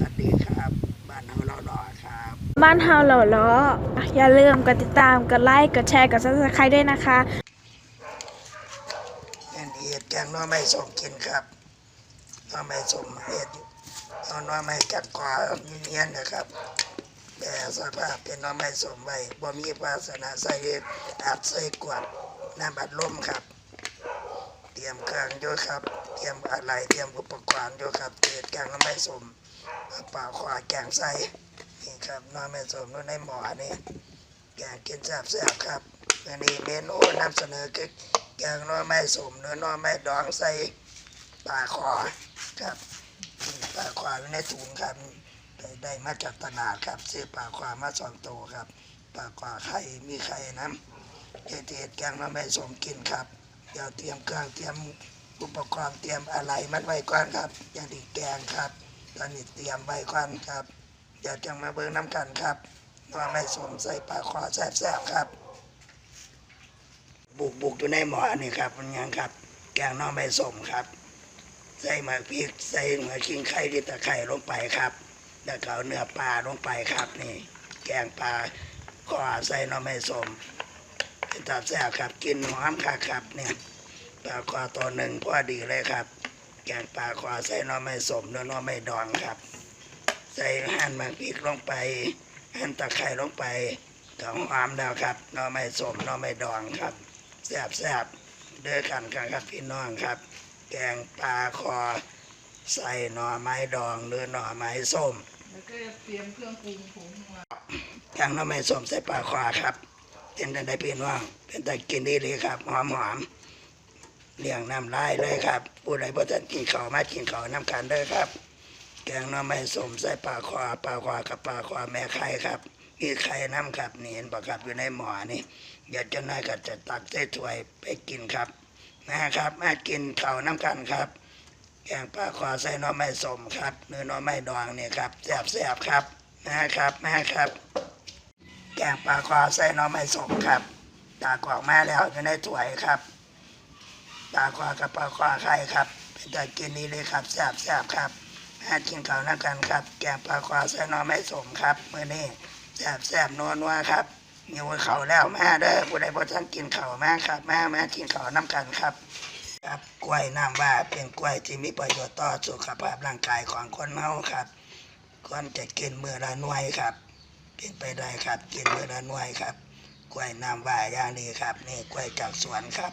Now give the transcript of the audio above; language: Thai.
วัสดีครับ บ้านเฮาเราหล่อครับ บ้านเฮาเหล่าล้ออย่าลืมกดติดตาม กดไลค์ กดแชร์ กดซับสไครต์ด้วยนะคะแอนเอ็ดแกงหน้อไม้ส้มกินครับหน้อไม้ส้มเอ็ดอยู่เอาหน้อไม้กัดกว่าเนียนๆนะครับ แต่สภาพเป็นหน้อไม้ส้มไว้บ่มีภาสนาใส่อัดใส่กวดน้ำบัดลมครับ เตรียมเครื่องด้วยครับ เตรียมอะไรเตรียมอุปกรณ์ด้วยครับเอ็ดแกงน้อไม้ส้มเปล่าขวาแกงใส่นี่ครับน้อไม้ส้มอยู่ในหม้อนี่แกงกินแซ่บๆครับอันนี้เมนูนำเสนอคือแกงน่อไม้สมเนื้อน่อไม้ดองใส่ปลาคอครับปลาคออยู่ในถุงครับได้ได้มาจากตลาดครับซื้อปลาคอมาสองตัวครับปลาคอไข่มีไข่น้ำเด็ดๆแกงน่อไม้สมกินครับ เดี๋ยวเตรียมเครื่องเตรียมอุปกรณ์เตรียมอะไรมัดไว้ก่อนครับอย่างดีแกงครับตอนนี้เตรียมไว้ก่อนครับเดี๋ยวจะมาเบิ่งน้ำกันครับน่อไม้สมใส่ปลาคอแซ่บๆครับ บุกบุกอยู่ในหมอนี่ครับมันยังครับ แกงน้อไม่สมครับ ใส่หมากพริกใส่หัวขิงไข่ดิตะไคร่ลงไปครับแล้วก็เอาเนื้อปลาลงไปครับนี่ แกงปลาขอใส่น้อไม่สม เป็นตับแซ่บครับกินหอมค่ะครับเนี่ยปลาคอตัวหนึ่งพอดีเลยครับ แกงปลาคอใส่หน้อไม่สมเนื้อหน้อไม่ดองครับ ใส่หั่นหมากพริกลงไปหั่นตะไคร่ลงไปก็หอมแล้วครับหน้อไม่สมหน้อไม่ดองครับแซ่บแซ่บๆเด้อกันกันครับพี่น้องครับ แกงปลาคอใส่หน่อไม้ดองหรือหน่อไม้ส้มแล้วก็เตรียมเครื่องปรุงผงของเราแกงหน่อไม้ส้มใส่ปลาคอครับ เป็นแต่ได้พี่น้องเป็นแต่กินดีเลยครับหอมหอมเลี้ยงน้ำลายเลยครับผู้ใดบ่ทันกินข้าวมากินข้าวน้ำกันเด้อครับ แกงน่อไม้ส้มใส่ปลาคอปลาคอกับปลาคอแม่ไข่ครับมีไข่น้ำครับนี่เห็นบ่ครับอยู่ในหม้อนี่เดี๋ยวเจ้านายก็จะตักใส่ถ้วยไปกินครับนะครับมากินข้าวน้ำกันครับแกงปลาคอใส่น่อไม้สมครับเนื้อน่อไม้ดองเนี่ยครับแซ่บครับนะครับแม่ครับ แกงปลาคอใส่น่อไม้สมครับ ตากรอกมาแล้วอยู่ในถ้วยครับปลาคอกับปลาคอไข่ครับ เป็นตากินนี้เลยครับแซ่บๆครับมากินข้าวน้ำกันครับ แกงปลาคอใส่น่อไม้สมครับมื้อนี้แซ่บๆนัวๆครับมีวันเขาแล้วแม่เด้อผู้ใดบ่ทันกินเขาวมาครับแม่แม่กินเขาน้ำกันครับครับกล้วยน้ำว่าเป็นกล้วยที่มีประโยชน์ต่อสุขภาพร่างกายของคนเฮาครับควรจะกินมือละหน่วยครับ กินไปได้ครับ กินมื้อละหน่วยครับกล้วยน้ำว่าอย่างนี้ครับ นี่กล้วยจากสวนครับ